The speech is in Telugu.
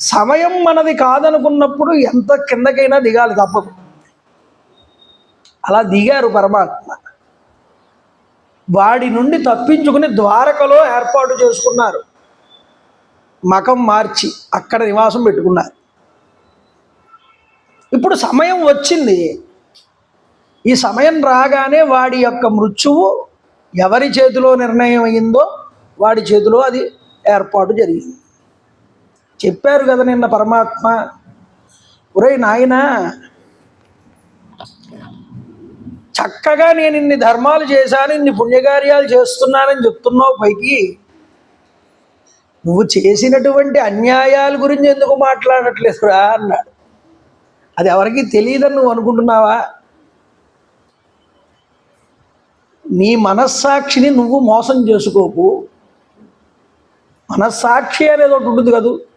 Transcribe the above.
సమయం మనది కాదనుకున్నప్పుడు ఎంత కిందకైనా దిగాలి తప్పదు. అలా దిగారు పరమాత్మ. వాడి నుండి తప్పించుకుని ద్వారకలో ఏర్పాటు చేసుకున్నారు. మకం మార్చి అక్కడ నివాసం పెట్టుకున్నారు. ఇప్పుడు సమయం వచ్చింది. ఈ సమయం రాగానే వాడి యొక్క మృత్యువు ఎవరి చేతిలో నిర్ణయం అయిందో వాడి చేతిలో అది ఏర్పాటు జరిగింది. చెప్పారు కదా నిన్న పరమాత్మ ఒరే నాయనా చక్కగా నేను ఇన్ని ధర్మాలు చేశాను ఇన్ని పుణ్యకార్యాలు చేస్తున్నానని చెప్తున్నావు పైకి. నువ్వు చేసినటువంటి అన్యాయాల గురించి ఎందుకు మాట్లాడట్లేదురా? అన్నాడు. అది ఎవరికి తెలియదని నువ్వు అనుకుంటున్నావా? నీ మనస్సాక్షిని నువ్వు మోసం చేసుకోకు. మనస్సాక్షి అనేది ఒకటి ఉంటుంది కదా.